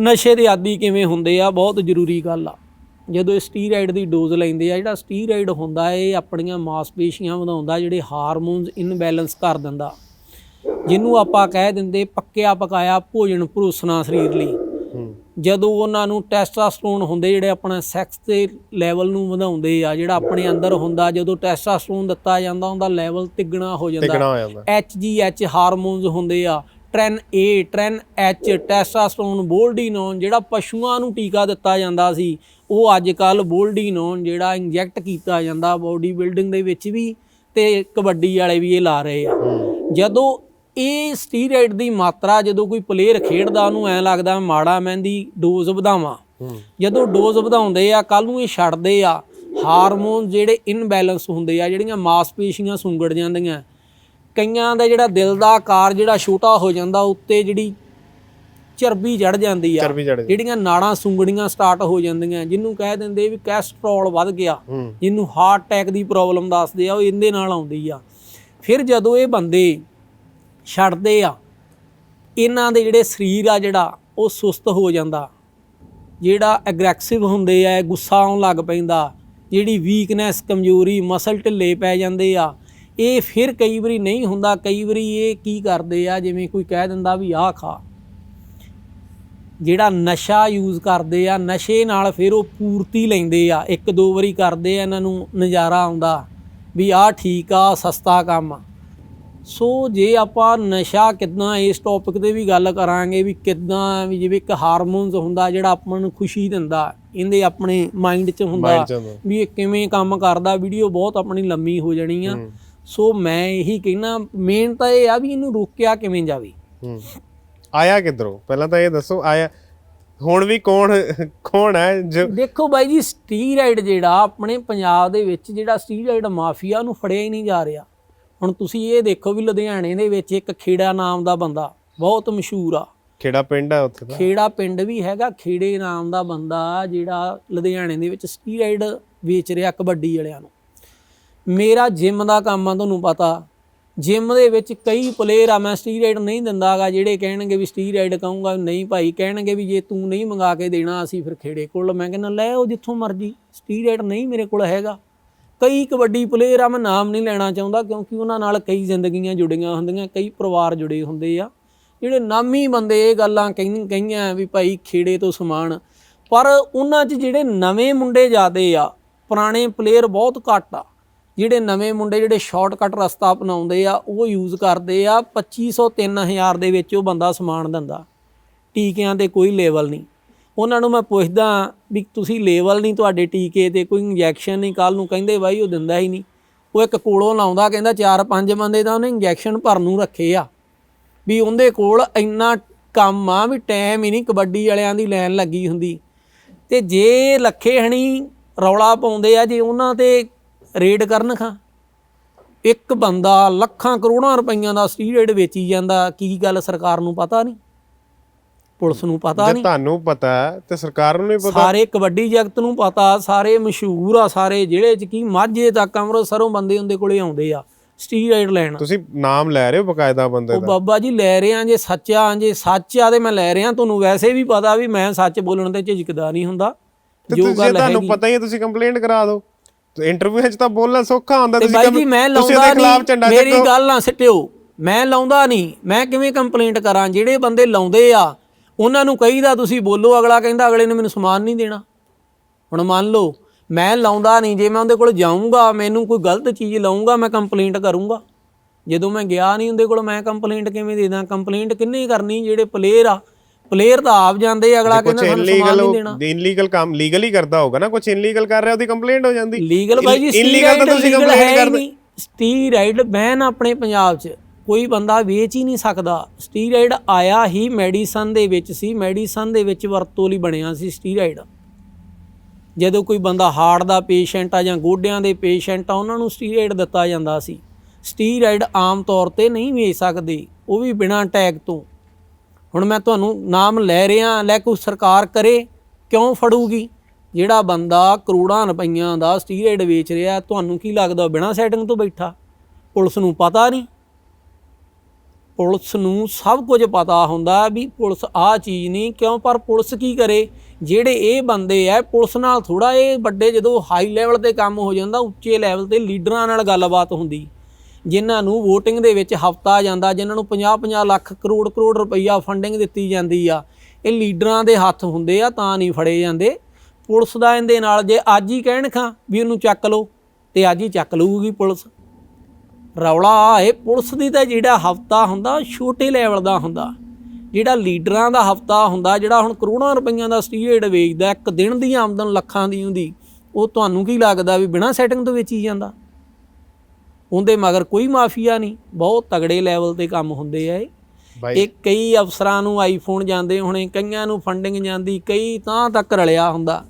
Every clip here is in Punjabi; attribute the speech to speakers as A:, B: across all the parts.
A: ਨਸ਼ੇ ਦੇ ਆਦੀ ਕਿਵੇਂ ਹੁੰਦੇ ਆ ਬਹੁਤ ਜ਼ਰੂਰੀ ਗੱਲ ਆ। ਜਦੋਂ ਇਹ ਸਟੀਰਾਇਡ ਦੀ ਡੋਜ਼ ਲੈਂਦੇ ਆ ਜਿਹੜਾ ਸਟੀਰਾਇਡ ਹੁੰਦਾ ਇਹ ਆਪਣੀਆਂ ਮਾਸਪੇਸ਼ੀਆਂ ਵਧਾਉਂਦਾ ਜਿਹੜੇ ਹਾਰਮੋਨਸ ਇਨਬੈਲੈਂਸ ਕਰ ਦਿੰਦਾ। ਜਿਹਨੂੰ ਆਪਾਂ ਕਹਿ ਦਿੰਦੇ ਪੱਕਿਆ ਪਕਾਇਆ ਭੋਜਨ ਪਰੋਸਣਾ ਸਰੀਰ ਲਈ। ਜਦੋਂ ਉਹਨਾਂ ਨੂੰ ਟੈਸਟੋਸਟਰੋਨ ਹੁੰਦੇ ਜਿਹੜੇ ਆਪਣਾ ਸੈਕਸ ਦੇ ਲੈਵਲ ਨੂੰ ਵਧਾਉਂਦੇ ਆ ਜਿਹੜਾ ਆਪਣੇ ਅੰਦਰ ਹੁੰਦਾ ਜਦੋਂ ਟੈਸਟੋਸਟਰੋਨ ਦਿੱਤਾ ਜਾਂਦਾ ਉਹਦਾ ਲੈਵਲ ਤਿੱਗਣਾ ਹੋ ਜਾਂਦਾ।
B: ਹੋ ਜਾਂਦਾ।
A: ਐਚਜੀਐਚ ਹਾਰਮੋਨਸ ਹੁੰਦੇ ਆ tren A tren H testosterone boldenone, ਜਿਹੜਾ ਪਸ਼ੂਆਂ ਨੂੰ ਟੀਕਾ ਦਿੱਤਾ ਜਾਂਦਾ ਸੀ, ਉਹ ਅੱਜ ਕੱਲ ਬੋਲਡੀਨੋਨ ਜਿਹੜਾ ਇੰਜੈਕਟ ਕੀਤਾ ਜਾਂਦਾ ਬੋਡੀ ਬਿਲਡਿੰਗ ਦੇ ਵਿੱਚ ਵੀ ਤੇ ਕਬੱਡੀ ਵਾਲੇ ਵੀ ਇਹ ਲਾ ਰਹੇ ਆ। ਜਦੋਂ ਇਹ ਸਟੀਰਾਇਡ ਦੀ ਮਾਤਰਾ, ਜਦੋਂ ਕੋਈ ਪਲੇਅਰ ਖੇਡਦਾ, ਉਹਨੂੰ ਐ ਲੱਗਦਾ ਮਾੜਾ ਮਹਿੰਦੀ ਡੋਜ਼ ਵਧਾਵਾਂ। ਜਦੋਂ ਡੋਜ਼ ਵਧਾਉਂਦੇ ਆ ਕੱਲ ਨੂੰ ਇਹ ਛੱਡਦੇ ਆ ਹਾਰਮੋਨ ਜਿਹੜੇ ਇਨਬੈਲੈਂਸ ਹੁੰਦੇ ਆ, ਜਿਹੜੀਆਂ ਮਾਸਪੇਸ਼ੀਆਂ ਸੁੰਗੜ ਜਾਂਦੀਆਂ ਕਈਆਂ ਦਾ ਜਿਹੜਾ ਦਿਲ ਦਾ ਆਕਾਰ ਜਿਹੜਾ ਛੋਟਾ ਹੋ ਜਾਂਦਾ ਉੱਤੇ ਜਿਹੜੀ ਚਰਬੀ ਚੜ ਜਾਂਦੀ ਆ
B: ਚਰਬੀ ਚੜ ਜਾਂਦੀ।
A: ਜਿਹੜੀਆਂ ਨਾੜਾਂ ਸੁੰਗੜੀਆਂ ਸਟਾਰਟ ਹੋ ਜਾਂਦੀਆਂ ਜਿਹਨੂੰ ਕਹਿ ਦਿੰਦੇ ਵੀ ਕੈਸਟਰੋਲ ਵੱਧ ਗਿਆ
B: ਹੂੰ।
A: ਜਿਹਨੂੰ ਹਾਰਟ ਅਟੈਕ ਦੀ ਪ੍ਰੋਬਲਮ ਦੱਸਦੇ ਆ ਉਹ ਇਹਦੇ ਨਾਲ ਆਉਂਦੀ ਆ। ਫਿਰ ਜਦੋਂ ਇਹ ਬੰਦੇ ਛੱਡਦੇ ਆ ਇਹਨਾਂ ਦੇ ਜਿਹੜੇ ਸਰੀਰ ਆ ਜਿਹੜਾ ਉਹ ਸੁਸਤ ਹੋ ਜਾਂਦਾ। ਜਿਹੜਾ ਐਗਰੈਸਿਵ ਹੁੰਦੇ ਆ ਗੁੱਸਾ ਆਉਣ ਲੱਗ ਪੈਂਦਾ। ਜਿਹੜੀ ਵੀਕਨੈਸ ਕਮਜ਼ੋਰੀ ਮਸਲ ਢਿੱਲੇ ਪੈ ਜਾਂਦੇ ਆ। ਇਹ ਫਿਰ ਕਈ ਵਾਰੀ ਨਹੀਂ ਹੁੰਦਾ ਕਈ ਵਾਰੀ ਇਹ ਕੀ ਕਰਦੇ ਆ ਜਿਵੇਂ ਕੋਈ ਕਹਿ ਦਿੰਦਾ ਵੀ ਆਹ ਖਾ। ਜਿਹੜਾ ਨਸ਼ਾ ਯੂਜ਼ ਕਰਦੇ ਆ ਨਸ਼ੇ ਨਾਲ ਫਿਰ ਉਹ ਪੂਰਤੀ ਲੈਂਦੇ ਆ। ਇੱਕ ਦੋ ਵਾਰੀ ਕਰਦੇ ਆ ਇਹਨਾਂ ਨੂੰ ਨਜ਼ਾਰਾ ਆਉਂਦਾ ਵੀ ਆਹ ਠੀਕ ਆ ਸਸਤਾ ਕੰਮ ਆ। ਸੋ ਜੇ ਆਪਾਂ ਨਸ਼ਾ ਕਿਦਾਂ ਇਸ ਟੌਪਿਕ ਤੇ ਵੀ ਗੱਲ ਕਰਾਂਗੇ ਵੀ ਕਿਦਾਂ ਵੀ ਜਿਵੇਂ ਇੱਕ ਹਾਰਮੋਨਸ ਹੁੰਦਾ ਜਿਹੜਾ ਆਪਾਂ ਨੂੰ ਖੁਸ਼ੀ ਦਿੰਦਾ ਇਹਦੇ ਆਪਣੇ ਮਾਈਂਡ 'ਚ ਹੁੰਦਾ ਵੀ ਇਹ ਕਿਵੇਂ ਕੰਮ ਕਰਦਾ ਵੀਡੀਓ ਬਹੁਤ ਆਪਣੀ ਲੰਮੀ ਹੋ ਜਾਣੀ ਆ। ਸੋ ਮੈਂ ਇਹੀ ਕਹਿਣਾ ਮੇਨ ਤਾਂ ਇਹ ਆ ਵੀ ਇਹਨੂੰ ਰੋਕਿਆ ਕਿਵੇਂ ਜਾਵੇ?
B: ਹੂੰ। ਆਇਆ ਕਿੱਧਰੋਂ? ਪਹਿਲਾਂ ਤਾਂ ਇਹ ਦੱਸੋ ਆਇਆ। ਹੁਣ ਵੀ ਕੌਣ ਕੌਣ ਹੈ ਜੋ
A: ਦੇਖੋ ਬਾਈ ਜੀ ਸਟੀਰਾਇਡ ਜਿਹੜਾ ਆਪਣੇ ਪੰਜਾਬ ਦੇ ਵਿੱਚ ਜਿਹੜਾ ਸਟੀਰਾਇਡ ਮਾਫੀਆ ਉਹਨੂੰ ਫੜਿਆ ਹੀ ਨਹੀਂ ਜਾ ਰਿਹਾ। ਹੁਣ ਤੁਸੀਂ ਇਹ ਦੇਖੋ ਵੀ ਲੁਧਿਆਣੇ ਦੇ ਵਿੱਚ ਇੱਕ ਖੇੜਾ ਨਾਮ ਦਾ ਬੰਦਾ ਬਹੁਤ ਮਸ਼ਹੂਰ ਆ।
B: ਕਿਹੜਾ ਪਿੰਡ ਹੈ ਉੱਥੇ ਦਾ
A: ਖੇੜਾ ਪਿੰਡ ਵੀ ਹੈਗਾ ਖੇੜੇ ਨਾਮ ਦਾ ਬੰਦਾ ਜਿਹੜਾ ਲੁਧਿਆਣੇ ਦੇ ਵਿੱਚ ਸਟੀਰਾਇਡ ਵੇਚ ਰਿਹਾ ਕਬੱਡੀ ਵਾਲਿਆਂ ਨੂੰ। ਮੇਰਾ ਜਿਮ ਦਾ ਕੰਮ ਆ, ਤੁਹਾਨੂੰ ਪਤਾ। ਜਿਮ ਦੇ ਵਿੱਚ ਕਈ ਪਲੇਅਰ ਆ, ਮੈਂ ਸਟੀਰਾਇਡ ਨਹੀਂ ਦਿੰਦਾਗਾ, ਜਿਹੜੇ ਕਹਿਣਗੇ ਵੀ ਸਟੀਰਾਇਡ ਕਹੂੰਗਾ ਨਹੀਂ ਭਾਈ, ਕਹਿਣਗੇ ਵੀ ਜੇ ਤੂੰ ਨਹੀਂ ਮੰਗਾ ਕੇ ਦੇਣਾ, ਅਸੀਂ ਫਿਰ ਖੇੜੇ ਕੋਲ। ਮੈਂ ਕਹਿੰਦਾ, ਲੈ ਉਹ ਜਿੱਥੋਂ ਮਰਜ਼ੀ ਸਟੀਰਾਇਡ ਨਹੀਂ ਮੇਰੇ ਕੋਲ ਹੈਗਾ। ਕਈ ਕਬੱਡੀ ਪਲੇਅਰ ਆ, ਮੈਂ ਨਾਮ ਨਹੀਂ ਲੈਣਾ ਚਾਹੁੰਦਾ, ਕਿਉਂਕਿ ਉਹਨਾਂ ਨਾਲ ਕਈ ਜ਼ਿੰਦਗੀਆਂ ਜੁੜੀਆਂ ਹੁੰਦੀਆਂ, ਕਈ ਪਰਿਵਾਰ ਜੁੜੇ ਹੁੰਦੇ ਆ। ਜਿਹੜੇ ਨਾਮੀ ਬੰਦੇ ਇਹ ਗੱਲਾਂ ਕਹਿੰ- ਕਹੀਆਂ ਵੀ ਭਾਈ ਖੇੜੇ ਤੋਂ ਸਮਾਨ। ਪਰ ਉਹਨਾਂ 'ਚ ਜਿਹੜੇ ਨਵੇਂ ਮੁੰਡੇ ਜਾਦੇ ਆ, ਪੁਰਾਣੇ ਪਲੇਅਰ ਬਹੁਤ ਘੱਟ ਆ। ਜਿਹੜੇ ਨਵੇਂ ਮੁੰਡੇ ਜਿਹੜੇ ਸ਼ਾਰਟਕਟ ਰਸਤਾ ਅਪਣਾਉਂਦੇ ਆ, ਉਹ ਯੂਜ਼ ਕਰਦੇ ਆ 2500 3000 ਦੇ ਵਿੱਚ ਉਹ ਬੰਦਾ ਸਮਾਨ ਦਿੰਦਾ। ਟੀਕਿਆਂ ਤੇ ਕੋਈ ਲੈਵਲ ਨਹੀਂ। ਉਹਨਾਂ ਨੂੰ ਮੈਂ ਪੁੱਛਦਾ ਵੀ ਤੁਸੀਂ ਲੈਵਲ ਨਹੀਂ ਤੁਹਾਡੇ ਟੀਕੇ ਤੇ, ਕੋਈ ਇੰਜੈਕਸ਼ਨ ਨਹੀਂ ਕੱਲ ਨੂੰ ਕਹਿੰਦੇ ਬਾਈ ਉਹ ਦਿੰਦਾ ਹੀ ਨਹੀਂ। ਉਹ ਇੱਕ ਕੋਲੋਂ ਲਾਉਂਦਾ, ਕਹਿੰਦਾ ਚਾਰ ਪੰਜ ਬੰਦੇ ਤਾਂ ਉਹਨੇ ਇੰਜੈਕਸ਼ਨ ਭਰਨ ਨੂੰ ਰੱਖੇ ਆ। ਵੀ ਉਹਦੇ ਕੋਲ ਇੰਨਾ ਕੰਮ ਆ ਵੀ ਟਾਈਮ ਹੀ ਨਹੀਂ ਕਬੱਡੀ ਵਾਲਿਆਂ ਦੀ ਲਾਈਨ ਲੱਗੀ ਹੁੰਦੀ। ਤੇ ਜੇ ਲੱਖੇ ਹਣੀ ਰੌਲਾ ਪਾਉਂਦੇ ਆ, ਜੇ ਉਹਨਾਂ ਤੇ ਰੇਡ ਕਰਨ ਖਾਂ। ਇੱਕ ਬੰਦਾ ਲੱਖਾਂ ਕਰੋੜਾਂ ਰੁਪਈਆਂ ਦਾ ਸਟੀਰੋਇਡ ਵੇਚੀ ਜਾਂਦਾ ਕੀ ਗੱਲ ਸਰਕਾਰ ਨੂੰ ਪਤਾ ਨਹੀਂ? ਪੁਲਿਸ ਨੂੰ ਪਤਾ ਨਹੀਂ?
B: ਤੁਹਾਨੂੰ ਪਤਾ ਹੈ ਤੇ ਸਰਕਾਰ ਨੂੰ ਨਹੀਂ ਪਤਾ।
A: ਸਾਰੇ ਕਬੱਡੀ ਜਗਤ ਨੂੰ ਪਤਾ ਸਾਰੇ ਮਸ਼ਹੂਰ ਆ ਸਾਰੇ ਜ਼ਿਲ੍ਹੇ 'ਚ ਕੀ ਮਾਝੇ ਤੱਕ ਅੰਮ੍ਰਿਤਸਰੋਂ ਬੰਦੇ ਹੁੰਦੇ ਕੋਲੇ ਆਉਂਦੇ ਆ ਸਟੀਰੋਇਡ ਲੈਣ।
B: ਤੁਸੀਂ ਨਾਮ ਲੈ ਰਹੇ ਹੋ ਬਕਾਇਦਾ ਬੰਦੇ
A: ਉਹ
B: ਦਾ?
A: ਬਾਬਾ ਜੀ ਲੈ ਰਹੇ ਆ ਜੇ ਸੱਚਾ ਜੇ ਸੱਚ ਆ ਤੇ ਮੈਂ ਲੈ ਰਿਹਾ ਤੁਹਾਨੂੰ ਵੈਸੇ ਵੀ ਪਤਾ ਵੀ ਮੈਂ ਸੱਚ ਬੋਲਣ ਤੇ ਝਿਜਕਦਾ ਨਹੀਂ ਹੁੰਦਾ। ਜੋ ਗੱਲ
B: ਤੁਹਾਨੂੰ
A: ਹੈਗੀ
B: ਪਤਾ ਹੀ ਹੈ ਤੁਸੀਂ ਕੰਪਲੇਂਟ ਕਰਾ ਦਿਓ। ਇੰਟਰਵਿਊ ਵਿੱਚ ਤਾਂ ਬੋਲਣਾ ਸੌਖਾ ਹੁੰਦਾ ਤੁਸੀਂ
A: ਬਾਈ ਜੀ ਮੈਂ ਲਾਉਂਦਾ ਨਹੀਂ ਮੇਰੀ ਗੱਲ ਨਾ ਸਿੱਟਿਓ ਮੈਂ ਲਾਉਂਦਾ ਨਹੀਂ ਮੈਂ ਕਿਵੇਂ ਕੰਪਲੇਂਟ ਕਰਾਂ? ਜਿਹੜੇ ਬੰਦੇ ਲਾਉਂਦੇ ਆ ਉਹਨਾਂ ਨੂੰ ਕਹੀਦਾ ਤੁਸੀਂ ਬੋਲੋ ਅਗਲਾ ਕਹਿੰਦਾ ਅਗਲੇ ਨੇ ਮੈਨੂੰ ਸਮਾਨ ਨਹੀਂ ਦੇਣਾ। ਹੁਣ ਮੰਨ ਲਓ ਮੈਂ ਲਾਉਂਦਾ ਨਹੀਂ ਜੇ ਮੈਂ ਉਹਦੇ ਕੋਲ ਜਾਊਂਗਾ ਮੈਨੂੰ ਕੋਈ ਗਲਤ ਚੀਜ਼ ਲਾਉਂਗਾ ਮੈਂ ਕੰਪਲੇਂਟ ਕਰੂੰਗਾ। ਜਦੋਂ ਮੈਂ ਗਿਆ ਨਹੀਂ ਉਹਦੇ ਕੋਲ ਮੈਂ ਕੰਪਲੇਂਟ ਕਿਵੇਂ ਦੇ ਦਾਂ? ਕੰਪਲੇਂਟ ਕਿੰਨੇ ਕਰਨੀ ਜਿਹੜੇ ਪਲੇਅਰ ਆ ਪਲੇਅਰ ਤਾਂ ਆਪ ਜਾਂਦੇ ਆ, ਅਗਲਾ
B: ਕੁਝ
A: ਕਹਿੰਦਾ ਸਾਨੂੰ ਸਮਾਨ
B: ਇਲੀਗਲ
A: ਨਹੀਂ ਦੇਣਾ।
B: ਇਲੀਗਲ ਕੰਮ ਲੀਗਲ ਹੀ ਕਰਦਾ ਹੋਗਾ ਨਾ ਕੁਝ ਇਲੀਗਲ ਕਰ ਰਿਹਾ ਉਹਦੀ ਕੰਪਲੇਂਟ ਹੋ ਜਾਂਦੀ।
A: ਲੀਗਲ ਬਾਈ ਜੀ
B: ਇਲੀਗਲ ਤਾਂ ਤੁਸੀਂ ਕੰਪਲੇਂਟ ਕਰਦੇ
A: ਨਹੀਂ। ਸਟੀਰਾਇਡ ਬੈਨ ਆਪਣੇ ਪੰਜਾਬ 'ਚ ਕੋਈ ਬੰਦਾ ਵੇਚ ਹੀ ਨਹੀਂ ਸਕਦਾ। ਸਟੀਰਾਇਡ ਆਇਆ ਹੀ ਮੈਡੀਸਨ ਦੇ ਵਿੱਚ ਸੀ ਮੈਡੀਸਨ ਦੇ ਵਿੱਚ ਵਰਤੋਂ ਲਈ ਬਣਿਆ ਸੀ ਸਟੀਰਾਇਡ ਜਦੋਂ ਕੋਈ ਬੰਦਾ ਹਾਰਟ ਦਾ ਪੇਸ਼ੈਂਟ ਆ ਜਾਂ ਗੋਡਿਆਂ ਦੇ ਪੇਸ਼ੈਂਟ ਆ ਉਹਨਾਂ ਨੂੰ ਸਟੀਰਾਇਡ ਦਿੱਤਾ ਜਾਂਦਾ ਸੀ। ਸਟੀਰਾਇਡ ਆਮ ਤੌਰ ਤੇ ਨਹੀਂ ਵੇਚ ਸਕਦੇ ਉਹ ਵੀ ਬਿਨਾਂ ਟੈਗ ਤੋਂ। ਹੁਣ ਮੈਂ ਤੁਹਾਨੂੰ ਨਾਮ ਲੈ ਰਿਹਾ, ਲੈ ਕੋਈ ਸਰਕਾਰ ਕਰੇ, ਕਿਉਂ ਫੜੂਗੀ? ਜਿਹੜਾ ਬੰਦਾ ਕਰੋੜਾਂ ਰੁਪਈਆਂ ਦਾ ਸਟੀਰਾਇਡ ਵੇਚ ਰਿਹਾ, ਤੁਹਾਨੂੰ ਕੀ ਲੱਗਦਾ ਬਿਨਾਂ ਸੈਟਿੰਗ ਤੋਂ ਬੈਠਾ? ਪੁਲਿਸ ਨੂੰ ਪਤਾ ਨਹੀਂ। ਪੁਲਿਸ ਨੂੰ ਸਭ ਕੁਝ ਪਤਾ ਹੁੰਦਾ ਵੀ ਪੁਲਿਸ ਆਹ ਚੀਜ਼ ਨਹੀਂ, ਕਿਉਂ? ਪਰ ਪੁਲਿਸ ਕੀ ਕਰੇ? ਜਿਹੜੇ ਇਹ ਬੰਦੇ ਆ ਪੁਲਿਸ ਨਾਲ ਥੋੜਾ ਇਹ ਵੱਡੇ ਜਦੋਂ ਹਾਈ ਲੈਵਲ ਤੇ ਕੰਮ ਹੋ ਜਾਂਦਾ, ਉੱਚੇ ਲੈਵਲ ਤੇ ਲੀਡਰਾਂ ਨਾਲ ਗੱਲਬਾਤ ਹੁੰਦੀ। ਜਿਨ੍ਹਾਂ ਨੂੰ VOTING ਦੇ ਵਿੱਚ ਹਫਤਾ ਜਾਂਦਾ, ਜਿਨ੍ਹਾਂ ਨੂੰ 50-50 ਲੱਖ ਕਰੋੜ ਕਰੋੜ ਰੁਪਈਆ ਫੰਡਿੰਗ ਦਿੱਤੀ ਜਾਂਦੀ ਆ, ਇਹ ਲੀਡਰਾਂ ਦੇ ਹੱਥ ਹੁੰਦੇ ਆ, ਤਾਂ ਨਹੀਂ ਫੜੇ ਜਾਂਦੇ। ਪੁਲਿਸ ਦਾ ਇਹਦੇ ਨਾਲ ਜੇ ਅੱਜ ਹੀ ਕਹਿਣ ਖਾਂ ਵੀ ਉਹਨੂੰ ਚੱਕ ਲਓ, ਤੇ ਅੱਜ ਹੀ ਚੱਕ ਲਊਗੀ ਪੁਲਿਸ। ਰੌਲਾ ਇਹ, ਪੁਲਿਸ ਦੀ ਤਾਂ ਜਿਹੜਾ ਹਫਤਾ ਹੁੰਦਾ, ਛੋਟੇ ਲੈਵਲ ਦਾ ਹੁੰਦਾ। ਜਿਹੜਾ ਲੀਡਰਾਂ ਦਾ ਹਫਤਾ ਹੁੰਦਾ, ਜਿਹੜਾ ਹੁਣ ਕਰੋੜਾਂ ਰੁਪਈਆਂ ਦਾ ਸਟੀਰੇਡ ਵੇਚਦਾ, ਇੱਕ ਦਿਨ ਦੀ ਆਮਦਨ ਲੱਖਾਂ ਦੀ ਹੁੰਦੀ, ਉਹ ਤੁਹਾਨੂੰ ਕੀ ਲੱਗਦਾ ਵੀ ਬਿਨਾਂ ਸੈਟਿੰਗ ਤੋਂ ਵੇਚੀ ਜਾਂਦਾ? ਉਹਦੇ ਮਗਰ ਕੋਈ ਮਾਫੀਆ ਨਹੀਂ। ਬਹੁਤ ਤਗੜੇ ਲੈਵਲ ਤੇ ਕੰਮ ਹੁੰਦੇ ਆ ਇਹ। ਕਈ ਅਫਸਰਾਂ ਨੂੰ ਆਈਫੋਨ ਜਾਂਦੇ ਹੋਣੇ ਕਈਆਂ ਨੂੰ ਫੰਡਿੰਗ ਜਾਂਦੀ ਕਈ ਤਾਂ ਤੱਕ ਰਲਿਆ ਹੁੰਦਾ।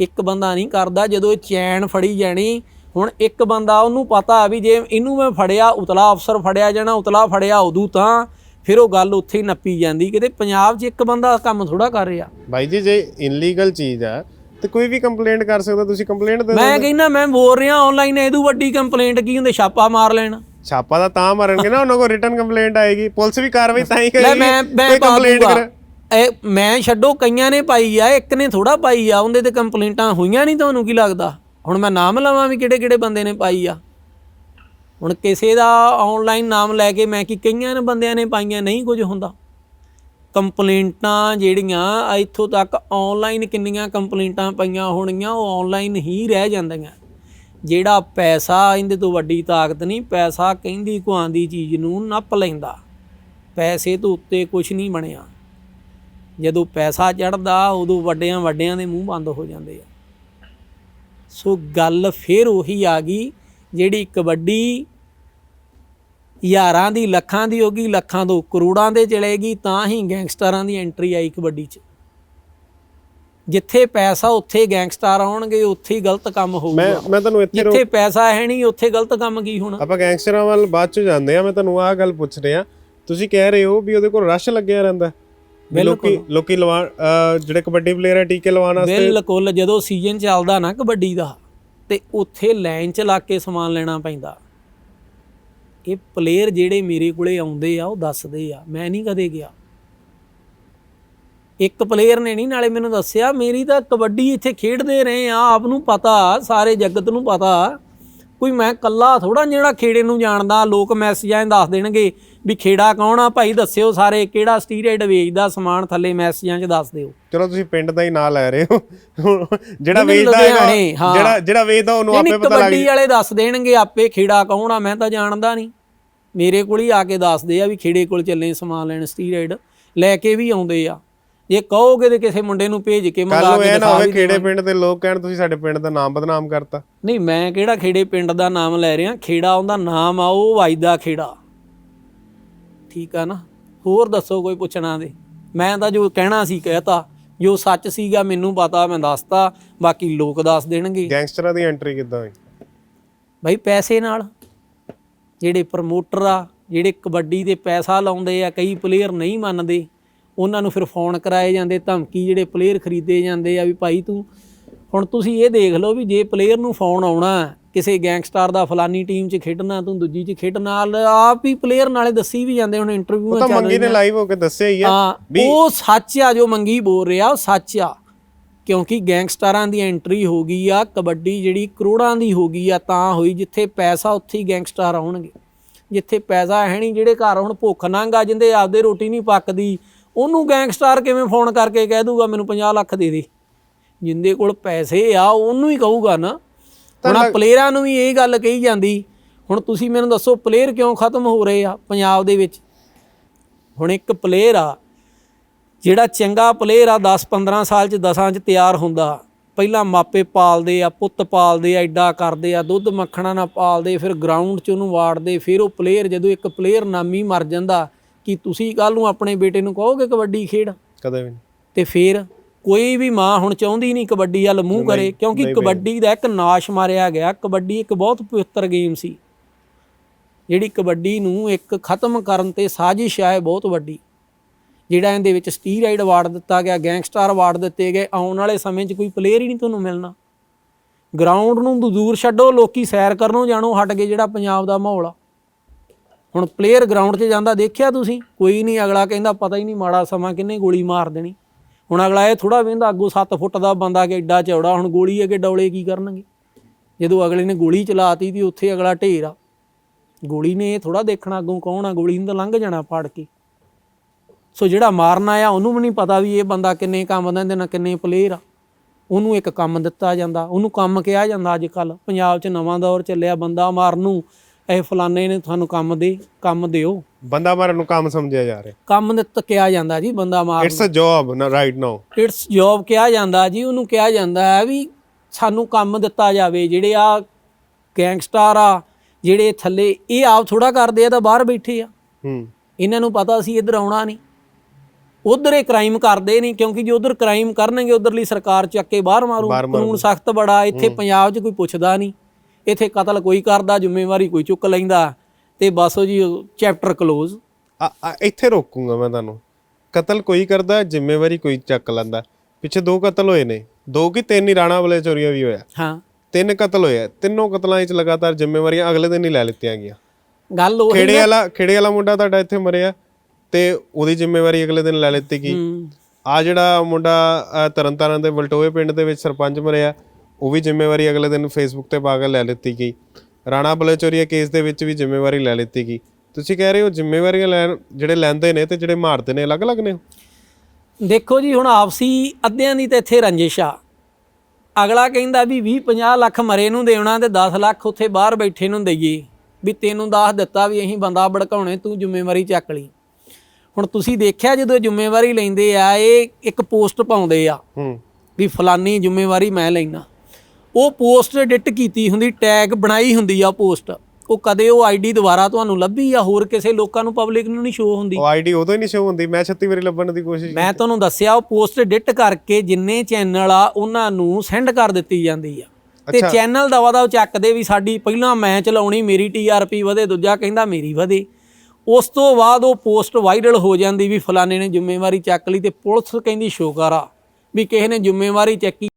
A: ਇੱਕ ਬੰਦਾ ਨਹੀਂ ਕਰਦਾ ਜਦੋਂ ਇਹ ਚੈਨ ਫੜੀ ਜਾਣੀ ਹੁਣ ਇੱਕ ਬੰਦਾ ਉਹਨੂੰ ਪਤਾ ਵੀ ਜੇ ਇਹਨੂੰ ਮੈਂ ਫੜਿਆ ਉਤਲਾ ਅਫਸਰ ਫੜਿਆ ਜਾਣਾ ਉਤਲਾ ਫੜਿਆ ਉਦੋਂ ਤਾਂ ਫਿਰ ਉਹ ਗੱਲ ਉੱਥੇ ਹੀ ਨੱਪੀ ਜਾਂਦੀ। ਕਿਤੇ ਪੰਜਾਬ 'ਚ ਇੱਕ ਬੰਦਾ ਕੰਮ ਥੋੜਾ ਕਰ ਰਿਹਾ।
B: ਬਾਈ ਜੀ ਜੇ ਇਨਲੀਗਲ ਚੀਜ਼ ਆ ਤੇ ਕੋਈ ਵੀ ਕੰਪਲੇਂਟ ਕਰ ਸਕਦਾ ਤੁਸੀਂ ਕੰਪਲੇਂਟ ਦੇ
A: ਮੈਂ ਕਹਿੰਦਾ ਮੈਂ ਬੋਲ ਰਿਹਾ ਆਨਲਾਈਨ ਇਹਦੂ ਵੱਡੀ ਕੰਪਲੇਂਟ ਕੀ ਹੁੰਦੇ ਛਾਪਾ ਮਾਰ ਲੈਣ।
B: ਛਾਪਾ ਦਾ ਤਾਂ ਮਾਰਨਗੇ ਨਾ ਉਹਨਾਂ ਕੋਲ ਰਿਟਰਨ ਕੰਪਲੇਂਟ ਆਏਗੀ ਪੁਲਿਸ ਵੀ ਕਾਰਵਾਈ ਤਾਂ ਹੀ
A: ਲੈ
B: ਕਰੇਗੀ
A: ਮੈਂ ਮੈਂ
B: ਕੰਪਲੇਂਟ। ਕਰ।
A: ਇਹ ਮੈਂ ਛੱਡੋ ਕਈਆਂ ਨੇ ਪਾਈ ਆ ਇੱਕ ਨੇ ਥੋੜਾ ਪਾਈ ਆ ਉਹਦੇ ਤੇ ਕੰਪਲੇਂਟਾਂ ਹੋਈਆਂ ਨਹੀਂ ਤੁਹਾਨੂੰ ਕੀ ਲੱਗਦਾ? ਹੁਣ ਮੈਂ ਨਾਮ ਲਵਾਂ ਵੀ ਕਿਹੜੇ ਕਿਹੜੇ ਬੰਦੇ ਨੇ ਪਾਈ ਆ। ਹੁਣ ਕਿਸੇ ਦਾ ਆਨਲਾਈਨ ਨਾਮ ਲੈ ਕੇ ਮੈਂ ਕਿ ਕਈਆਂ ਨੇ ਬੰਦਿਆਂ ਨੇ ਪਾਈਆਂ ਨਹੀਂ ਕੁਝ ਹੁੰਦਾ। ਕੰਪਲੇਂਟਾਂ ਜਿਹੜੀਆਂ ਇੱਥੋਂ ਤੱਕ ਆਨਲਾਈਨ ਕਿੰਨੀਆਂ ਕੰਪਲੇਂਟਾਂ ਪਈਆਂ ਹੋਣਗੀਆਂ, ਉਹ ਆਨਲਾਈਨ ਹੀ ਰਹਿ ਜਾਂਦੀਆਂ। ਜਿਹੜਾ ਪੈਸਾ ਇਹਦੇ ਤੋਂ ਵੱਡੀ ਤਾਕਤ ਨਹੀਂ, ਪੈਸਾ ਕਹਿੰਦੀ ਕੁਆਂਦੀ ਚੀਜ਼ ਨੂੰ ਨੱਪ ਲੈਂਦਾ। ਪੈਸੇ ਤੋਂ ਉੱਤੇ ਕੁਝ ਨਹੀਂ ਬਣਿਆ। ਜਦੋਂ ਪੈਸਾ ਚੜਦਾ ਉਦੋਂ ਵੱਡਿਆਂ ਵੱਡਿਆਂ ਦੇ ਮੂੰਹ ਬੰਦ ਹੋ ਜਾਂਦੇ ਆ। ਸੋ ਗੱਲ ਫਿਰ ਉਹੀ ਆ ਗਈ, ਜਿਹੜੀ ਕਬੱਡੀ ਹਜ਼ਾਰਾਂ ਦੀ ਲੱਖਾਂ ਦੀ ਹੋਗੀ ਲੱਖਾਂ ਤੋਂ ਕਰੋੜਾਂ ਦੇ ਚਲੇਗੀ ਤਾਂ ਹੀ ਗੈਂਗਸਟਰਾਂ ਦੀ ਐਂਟਰੀ ਆਈ ਕਬੱਡੀ 'ਚ। ਜਿੱਥੇ ਪੈਸਾ ਉੱਥੇ ਗੈਂਗਸਟਰ ਆਉਣਗੇ ਉੱਥੇ ਹੀ ਗਲਤ ਕੰਮ
B: ਮੈਂ
A: ਹੋਊਗਾ।
B: ਮੈਂ ਤੁਹਾਨੂੰ ਇੱਥੇ
A: ਜਿੱਥੇ ਪੈਸਾ ਹੈ ਨਹੀਂ ਉੱਥੇ ਗਲਤ ਕੰਮ ਕੀ ਹੋਣਾ?
B: ਆਪਾਂ ਗੈਂਗਸਟਰਾਂ ਵੱਲ ਬਾਅਦ ਚ ਜਾਂਦੇ ਆ ਮੈਂ ਤੁਹਾਨੂੰ ਆਹ ਗੱਲ ਪੁੱਛ ਰਿਹਾ। ਤੁਸੀਂ ਕਹਿ ਰਹੇ ਹੋ ਵੀ ਉਹਦੇ ਕੋਲ ਰਸ਼ ਲੱਗਿਆ ਰਹਿੰਦਾ। ਲੋਕੀ ਲੋਕੀ ਲਵਾ ਜਿਹੜੇ ਕਬੱਡੀ ਪਲੇਅਰ ਆ ਟੀਕੇ ਲਵਾਉਣ ਵਾਸਤੇ
A: ਬਿਲਕੁਲ। ਜਦੋਂ ਸੀਜ਼ਨ ਚੱਲਦਾ ਨਾ ਕਬੱਡੀ ਦਾ ਤੇ ਉੱਥੇ ਲਾਈਨ 'ਚ ਲਾ ਕੇ ਸਮਾਨ ਲੈਣਾ ਪੈਂਦਾ। ਇਹ ਪਲੇਅਰ ਜਿਹੜੇ ਮੇਰੇ ਕੋਲੇ ਆਉਂਦੇ ਆ, ਉਹ ਦੱਸਦੇ ਆ। ਮੈਂ ਨਹੀਂ ਕਦੇ ਗਿਆ। ਇੱਕ ਪਲੇਅਰ ਨੇ ਨਹੀਂ, ਨਾਲੇ ਮੈਨੂੰ ਦੱਸਿਆ, ਮੇਰੀ ਤਾਂ ਕਬੱਡੀ ਇੱਥੇ ਖੇਡਦੇ ਰਹੇ ਆ, ਆਪ ਨੂੰ ਪਤਾ, ਸਾਰੇ ਜਗਤ ਨੂੰ ਪਤਾ। ਕੋਈ ਮੈਂ ਕੱਲਾ ਥੋੜਾ ਜਿਹੜਾ ਖੇੜੇ ਨੂੰ ਜਾਣਦਾ ਲੋਕ ਮੈਸੇਜਾਂ 'ਚ ਦੱਸ ਦੇਣਗੇ ਵੀ ਖੇੜਾ ਕੌਣ ਆ? ਭਾਈ ਦੱਸਿਓ ਸਾਰੇ ਕਿਹੜਾ ਸਟੀਰੇਡ ਵੇਚਦਾ ਸਮਾਨ ਥੱਲੇ ਮੈਸੇਜਾਂ 'ਚ ਦੱਸ ਦਿਓ।
B: ਚਲੋ ਤੁਸੀਂ ਪਿੰਡ ਦਾ ਹੀ ਨਾਂ ਲੈ ਰਹੇ ਹੋ। ਜਿਹੜਾ ਵੇਚਦਾ
A: ਹਾਂ।
B: ਜਿਹੜਾ ਜਿਹੜਾ ਵੇਚਦਾ ਉਹਨੂੰ ਆਪੇ ਪਤਾ ਲੱਗ
A: ਕਬੱਡੀ ਵਾਲੇ ਦੱਸ ਦੇਣਗੇ ਆਪੇ ਖੇੜਾ ਕੌਣ ਆ ਮੈਂ ਤਾਂ ਜਾਣਦਾ ਨਹੀਂ ਮੇਰੇ ਕੋਲ ਹੀ ਆ ਕੇ ਦੱਸਦੇ ਆ ਵੀ ਖੇੜੇ ਕੋਲ ਚੱਲੇ ਸਮਾਨ ਲੈਣ ਸਟੀਰਾਇਡ ਲੈ ਕੇ ਵੀ ਆਉਂਦੇ ਆ। ਜੇ ਕਹੋਗੇ ਤੇ ਕਿਸੇ ਮੁੰਡੇ ਨੂੰ ਭੇਜ ਕੇ
B: ਕੱਲ
A: ਮੰਗਾ
B: ਨੂੰ
A: ਕੇ
B: ਇਹ ਨਾ
A: ਦਿਖਾ
B: ਹੋਵੇ
A: ਵੀ
B: ਖੇੜੇ ਪਿੰਡ ਦੇ ਲੋਕ ਕਹਿਣ ਤੁਸੀਂ ਸਾਡੇ ਪਿੰਡ ਦਾ ਨਾਮ ਬਦਨਾਮ ਕਰਤਾ।
A: ਨਹੀਂ ਮੈਂ ਕਿਹੜਾ ਖੇੜੇ ਪਿੰਡ ਦਾ ਨਾਮ ਲੈ ਰਿਹਾ? ਖੇੜਾ ਉਹਦਾ ਨਾਮ ਆ ਉਹ ਵਾਜਦਾ ਖੇੜਾ। ਠੀਕ ਆ ਨਾ? ਹੋਰ ਦੱਸੋ ਕੋਈ ਪੁੱਛਣਾ ਦੇ ਮੈਂ ਤਾਂ ਜੋ ਕਹਿਣਾ ਸੀ ਕਹਿਤਾ। ਜੋ ਸੱਚ ਸੀਗਾ ਮੈਨੂੰ ਪਤਾ ਮੈਂ ਦੱਸਤਾ। ਬਾਕੀ ਲੋਕ ਦੱਸ ਦੇਣਗੇ।
B: ਗੈਂਗਸਟਰਾਂ ਦੀ ਐਂਟਰੀ ਕਿੱਦਾਂ ਹੋਈ?
A: ਭਾਈ ਪੈਸੇ ਨਾਲ। ਜਿਹੜੇ ਪ੍ਰਮੋਟਰ ਆ ਜਿਹੜੇ ਕਬੱਡੀ ਤੇ ਪੈਸਾ ਲਾਉਂਦੇ ਆ ਕਈ ਪਲੇਅਰ ਨਹੀਂ ਮੰਨਦੇ। ਉਹਨਾਂ ਨੂੰ ਫਿਰ ਫੋਨ ਕਰਾਏ ਜਾਂਦੇ ਧਮਕੀ ਜਿਹੜੇ ਪਲੇਅਰ ਖਰੀਦੇ ਜਾਂਦੇ ਆ ਵੀ ਭਾਈ ਤੂੰ ਹੁਣ ਤੁਸੀਂ ਇਹ ਦੇਖ ਲਓ ਵੀ ਜੇ ਪਲੇਅਰ ਨੂੰ ਫੋਨ ਆਉਣਾ ਕਿਸੇ ਗੈਂਗਸਟਰ ਦਾ ਫਲਾਨੀ ਟੀਮ 'ਚ ਖੇਡਣਾ ਤੂੰ ਦੂਜੀ 'ਚ ਖੇਡਣਾ ਆਪ ਹੀ ਪਲੇਅਰ ਨਾਲੇ ਦੱਸੀ ਵੀ ਜਾਂਦੇ ਹੁਣ ਇੰਟਰਵਿਊਆਂ
B: ਤਾਂ
A: ਚੱਲ
B: ਮੰਗੀ ਨੇ ਲਾਈਵ ਹੋ ਕੇ ਦੱਸਿਆ ਹੀ ਆ
A: ਉਹ ਸੱਚ ਆ ਜੋ ਮੰਗੀ ਬੋਲ ਰਿਹਾ ਉਹ ਸੱਚ ਆ। ਕਿਉਂਕਿ ਗੈਂਗਸਟਰਾਂ ਦੀ ਐਂਟਰੀ ਹੋ ਗਈ ਆ ਕਬੱਡੀ ਜਿਹੜੀ ਕਰੋੜਾਂ ਦੀ ਹੋ ਗਈ ਆ ਤਾਂ ਹੋਈ ਜਿੱਥੇ ਪੈਸਾ ਉੱਥੇ ਹੀ ਗੈਂਗਸਟਰ ਆਉਣਗੇ। ਜਿੱਥੇ ਪੈਸਾ ਹੈ ਨਹੀਂ ਜਿਹੜੇ ਘਰ ਹੁਣ ਭੁੱਖ ਨੰਗ ਜਿੰਦੇ ਆਪਦੇ ਰੋਟੀ ਨਹੀਂ ਪੱਕਦੀ ਉਹਨੂੰ ਗੈਂਗਸਟਰ ਕਿਵੇਂ ਫੋਨ ਕਰਕੇ ਕਹਿ ਦੂਗਾ ਮੈਨੂੰ 50 ਲੱਖ ਦੇ ਦੇ। ਜਿੰਦੇ ਕੋਲ ਪੈਸੇ ਆ ਉਹਨੂੰ ਹੀ ਕਹੂਗਾ ਨਾ। ਹੁਣ ਪਲੇਅਰਾਂ ਨੂੰ ਵੀ ਇਹ ਗੱਲ ਕਹੀ ਜਾਂਦੀ ਹੁਣ ਤੁਸੀਂ ਮੈਨੂੰ ਦੱਸੋ ਪਲੇਅਰ ਕਿਉਂ ਖਤਮ ਹੋ ਰਹੇ ਆ ਪੰਜਾਬ ਦੇ ਵਿੱਚ? ਹੁਣ ਇੱਕ ਪਲੇਅਰ ਆ ਜਿਹੜਾ ਚੰਗਾ ਪਲੇਅਰ ਆ 10-15 ਸਾਲ ਚ 10ਾਂ ਚ ਤਿਆਰ ਹੁੰਦਾ। ਪਹਿਲਾਂ ਮਾਪੇ ਪਾਲਦੇ ਆ ਪੁੱਤ ਪਾਲਦੇ ਆ ਐਡਾ ਕਰਦੇ ਆ ਦੁੱਧ ਮੱਖਣਾ ਨਾਲ ਪਾਲਦੇ ਫਿਰ ਗਰਾਊਂਡ 'ਚ ਉਹਨੂੰ ਵਾੜਦੇ ਫਿਰ ਉਹ ਪਲੇਅਰ ਜਦੋਂ ਇੱਕ ਪਲੇਅਰ ਨਾਮੀ ਮਰ ਜਾਂਦਾ ਕਿ ਤੁਸੀਂ ਕੱਲ ਨੂੰ ਆਪਣੇ ਬੇਟੇ ਨੂੰ ਕਹੋਗੇ ਕਬੱਡੀ ਖੇਡ?
B: ਕਦੇ ਵੀ ਨਹੀਂ।
A: ਤੇ ਫਿਰ ਕੋਈ ਵੀ ਮਾਂ ਹੁਣ ਚਾਹੁੰਦੀ ਨਹੀਂ ਕਬੱਡੀ ਵੱਲ ਮੂੰਹ ਕਰੇ ਕਿਉਂਕਿ ਕਬੱਡੀ ਦਾ ਇੱਕ ਨਾਸ਼ ਮਾਰਿਆ ਗਿਆ। ਕਬੱਡੀ ਇੱਕ ਬਹੁਤ ਪਵਿੱਤਰ ਗੇਮ ਸੀ। ਜਿਹੜੀ ਕਬੱਡੀ ਨੂੰ ਇੱਕ ਖਤਮ ਕਰਨ ਤੇ ਸਾਜ਼ਿਸ਼ ਹੈ ਬਹੁਤ ਵੱਡੀ। ਜਿਹੜਾ ਇਹਦੇ ਵਿੱਚ ਸਟੀਰਾਇਡ ਅਵਾਰਡ ਦਿੱਤਾ ਗਿਆ ਗੈਂਗਸਟਰ ਅਵਾਰਡ ਦਿੱਤੇ ਗਏ ਆਉਣ ਵਾਲੇ ਸਮੇਂ 'ਚ ਕੋਈ ਪਲੇਅਰ ਹੀ ਨਹੀਂ ਤੁਹਾਨੂੰ ਮਿਲਣਾ। ਗਰਾਊਂਡ ਨੂੰ ਦੂਰ ਛੱਡੋ ਲੋਕੀ ਸੈਰ ਕਰਨੋਂ ਜਾਣੋ ਹਟ ਗਏ ਜਿਹੜਾ ਪੰਜਾਬ ਦਾ ਮਾਹੌਲ ਆ। ਹੁਣ ਪਲੇਅਰ ਗਰਾਊਂਡ 'ਚ ਜਾਂਦਾ ਦੇਖਿਆ ਤੁਸੀਂ? ਕੋਈ ਨਹੀਂ, ਅਗਲਾ ਕਹਿੰਦਾ ਪਤਾ ਹੀ ਨਹੀਂ ਮਾੜਾ ਸਮਾਂ ਕਿੰਨੇ ਗੋਲੀ ਮਾਰ ਦੇਣੀ। ਹੁਣ ਅਗਲਾ ਇਹ ਥੋੜਾ ਵੇਂਦਾ ਅੱਗੋਂ 7 ਫੁੱਟ ਦਾ ਬੰਦਾ ਕਿ ਏਡਾ ਚੌੜਾ, ਹੁਣ ਗੋਲੀ ਅੱਗੇ ਡੌਲੇ ਕੀ ਕਰਨਗੇ? ਜਦੋਂ ਅਗਲੇ ਨੇ ਗੋਲੀ ਚਲਾਤੀ ਤੇ ਉੱਥੇ ਅਗਲਾ ਢੇਰ ਆ। ਗੋਲੀ ਨੇ ਇਹ ਥੋੜਾ ਦੇਖਣਾ ਅੱਗੋਂ ਕੌਣ ਆ, ਗੋਲੀ ਨੂੰ ਤਾਂ ਲੰਘ ਜਾਣਾ ਫੜ ਕੇ। ਸੋ ਜਿਹੜਾ ਮਾਰਨ ਆਇਆ ਉਹਨੂੰ ਵੀ ਨਹੀਂ ਪਤਾ ਵੀ ਇਹ ਬੰਦਾ ਕਿੰਨੇ ਕੰਮ ਦਾ ਇਹਦੇ ਨਾਲ ਕਿੰਨੇ ਪਲੇਅਰ ਆ। ਉਹਨੂੰ ਇੱਕ ਕੰਮ ਦਿੱਤਾ ਜਾਂਦਾ, ਉਹਨੂੰ ਕੰਮ ਕਿਹਾ ਜਾਂਦਾ ਅੱਜ ਕੱਲ ਪੰਜਾਬ 'ਚ ਨਵਾਂ ਦੌਰ ਚੱਲਿਆ ਬੰਦਾ ਮਾਰਨ ਨੂੰ। ਇਹ ਫਲਾਣੇ ਨੇ ਤੁਹਾਨੂੰ ਕੰਮ ਦੇ ਕੰਮ ਦਿਓ।
B: ਬੰਦਾ ਮਾਰਨ ਨੂੰ ਕੰਮ ਸਮਝਿਆ ਜਾ ਰਿਹਾ।
A: ਕੰਮ ਦਿੱਤਾ ਕਿਹਾ ਜਾਂਦਾ ਜੀ ਬੰਦਾ ਮਾਰ
B: ਇਟਸ ਅ ਜੌਬ ਨਾ ਰਾਈਟ ਨਾਓ
A: ਇਟਸ ਜੌਬ ਕਿਹਾ ਜਾਂਦਾ ਜੀ ਉਹਨੂੰ ਕਿਹਾ ਜਾਂਦਾ ਹੈ ਵੀ ਸਾਨੂੰ ਕੰਮ ਦਿੱਤਾ ਜਾਵੇ ਜਿਹੜੇ ਆ ਗੈਂਗਸਟਰ ਆ ਜਿਹੜੇ ਥੱਲੇ ਇਹ ਆਪ ਥੋੜਾ ਕਰਦੇ ਆ ਤਾਂ ਬਾਹਰ ਬੈਠੇ ਆ।
B: ਹੂੰ।
A: ਇਹਨਾਂ ਨੂੰ ਪਤਾ ਸੀ ਇੱਧਰ ਆਉਣਾ ਨਹੀਂ। ਉਧਰ ਇਹ ਕ੍ਰਾਈਮ ਕਰਦੇ ਨਹੀਂ ਕਿਉਂਕਿ ਜੇ ਉਧਰ ਕ੍ਰਾਈਮ ਕਰਨਗੇ ਉਧਰਲੀ ਸਰਕਾਰ ਚੱਕ ਕੇ ਬਾਹਰ ਮਾਰੂ। ਕਾਨੂੰਨ ਸਖਤ ਬੜਾ ਇੱਥੇ ਪੰਜਾਬ 'ਚ ਕੋਈ ਪੁੱਛਦਾ ਨਹੀਂ। ਇੱਥੇ ਕਤਲ ਕੋਈ ਕਰਦਾ ਜ਼ਿੰਮੇਵਾਰੀ ਕੋਈ ਚੁੱਕ ਲੈਂਦਾ ਤੇ ਬਸ ਉਹ ਜੀ ਚੈਪਟਰ
B: ਆ ਇੱਥੇ ਰੋਕੂੰਗਾ ਮੈਂ ਤੁਹਾਨੂੰ। ਕਤਲ ਕੋਈ ਕਰਦਾ ਜ਼ਿੰਮੇਵਾਰੀ ਕੋਈ ਚੱਕ ਲੈਂਦਾ। ਪਿੱਛੇ ਦੋ ਕਤਲ ਹੋਏ ਨੇ। ਦੋ ਕਿ ਤਿੰਨ ਹੀ ਰਾਣਾ ਵਾਲੇ ਚੋਰੀਆ ਵੀ ਹੋਇਆ।
A: ਹਾਂ।
B: ਤਿੰਨ ਕਤਲ ਹੋਏ ਆ। ਤਿੰਨੋਂ ਕਤਲਾਂ ਵਿੱਚ ਲਗਾਤਾਰ ਜ਼ਿੰਮੇਵਾਰੀਆਂ ਅਗਲੇ ਦਿਨ ਹੀ ਲੈ ਲਿੱਤੀਆਂ ਗਈਆਂ।
A: ਗੱਲ ਉਹ
B: ਖੇੜੇ ਵਾਲਾ ਖੇੜੇ ਵਾਲਾ ਮੁੰਡਾ ਤੁਹਾਡਾ ਇੱਥੇ ਮਰਿਆ ਤੇ ਉਹਦੀ ਜ਼ਿੰਮੇਵਾਰੀ ਅਗਲੇ ਦਿਨ ਲੈ ਲਿੱਤੀ ਗਈ। ਆ ਜਿਹੜਾ ਮੁੰਡਾ ਤਰਨਤਾਰਨ ਦੇ ਵਲਟੋਏ ਪਿੰਡ ਦੇ ਵਿੱਚ ਸਰਪੰਚ ਮਰਿਆ। ਉਹ ਵੀ ਜ਼ਿੰਮੇਵਾਰੀ ਅਗਲੇ ਦਿਨ ਫੇਸਬੁੱਕ ਤੇ ਪਾ ਕੇ ਲੈ ਲਿੱਤੀ ਗਈ। ਰਾਣਾ ਬਲੇਚੋਰੀਆ ਕੇਸ ਦੇ ਵਿੱਚ ਵੀ ਜ਼ਿੰਮੇਵਾਰੀ ਲੈ ਲਿੱਤੀ ਗਈ। ਤੁਸੀਂ ਕਹਿ ਰਹੇ ਹੋ ਜ਼ਿੰਮੇਵਾਰੀਆਂ ਲੈਣ ਜਿਹੜੇ ਲੈਂਦੇ ਨੇ ਤੇ ਜਿਹੜੇ ਮਾਰਦੇ ਨੇ ਅਲੱਗ-ਅਲੱਗ ਨੇ
A: ਦੇਖੋ ਜੀ ਹੁਣ ਆਪਸੀ ਅੱਧਿਆਂ ਦੀ ਤਾਂ ਇੱਥੇ ਰੰਜਿਸ਼ ਆ। ਅਗਲਾ ਕਹਿੰਦਾ ਵੀ 20 50 ਲੱਖ ਮਰੇ ਨੂੰ ਦੇਣਾ ਤੇ 10 ਲੱਖ ਉੱਥੇ ਬਾਹਰ ਬੈਠੇ ਨੂੰ ਦਈਏ। ਵੀ ਤੈਨੂੰ ਦੱਸ ਦਿੱਤਾ ਵੀ ਅਸੀਂ ਬੰਦਾ ਭੜਕਾਉਣੇ ਤੂੰ ਜ਼ਿੰਮੇਵਾਰੀ ਚੱਕ ਲਈ। ਹੁਣ ਤੁਸੀਂ ਦੇਖਿਆ ਜਦੋਂ ਜ਼ਿੰਮੇਵਾਰੀ ਲੈਂਦੇ ਆ ਇਹ ਇੱਕ ਪੋਸਟ ਪਾਉਂਦੇ ਆ
B: ਹੂੰ।
A: ਵੀ ਫਲਾਨੀ ਜ਼ਿੰਮੇਵਾਰੀ ਮੈਂ ਲੈਣਾ ਉਹ ਪੋਸਟ ਐਡਿਟ ਕੀਤੀ ਹੁੰਦੀ ਟੈਗ ਬਣਾਈ ਹੁੰਦੀ ਆ ਪੋਸਟ। ਉਹ ਕਦੇ ਉਹ ਆਈਡੀ ਦੁਬਾਰਾ ਤੁਹਾਨੂੰ ਲੱਭੀ ਆ ਹੋਰ ਕਿਸੇ ਲੋਕਾਂ ਨੂੰ ਪਬਲਿਕ ਨੂੰ ਨਹੀਂ ਸ਼ੋ ਹੁੰਦੀ?
B: ਉਹ ਆਈਡੀ ਉਦੋਂ ਹੀ ਨਹੀਂ ਸ਼ੋ ਹੁੰਦੀ। ਮੈਂ 36 ਵਾਰੀ ਲੱਭਣ ਦੀ ਕੋਸ਼ਿਸ਼
A: ਮੈਂ ਤੁਹਾਨੂੰ ਦੱਸਿਆ ਉਹ ਪੋਸਟ ਐਡਿਟ ਕਰਕੇ ਜਿੰਨੇ ਚੈਨਲ ਆ ਉਹਨਾਂ ਨੂੰ ਸੈਂਡ ਕਰ ਦਿੱਤੀ ਜਾਂਦੀ ਆ। ਤੇ ਚੈਨਲ ਦਾ ਵਾਦਾ ਉਹ ਚੱਕਦੇ ਵੀ ਸਾਡੀ ਪਹਿਲਾਂ ਮੈਂ ਚਲਾਉਣੀ ਮੇਰੀ ਟੀਆਰਪੀ ਵਧੇ ਦੂਜਾ ਕਹਿੰਦਾ ਮੇਰੀ ਵਧੇ। ਉਸ ਤੋਂ ਬਾਅਦ ਉਹ ਪੋਸਟ ਵਾਇਰਲ ਹੋ ਜਾਂਦੀ ਵੀ ਫਲਾਣੇ ਨੇ ਜ਼ਿੰਮੇਵਾਰੀ ਚੱਕ ਲਈ ਤੇ ਪੁਲਿਸ ਕਹਿੰਦੀ ਸ਼ੁਕਰ ਵੀ ਕਿਸੇ ਨੇ ਜ਼ਿੰਮੇਵਾਰੀ ਚੱਕੀ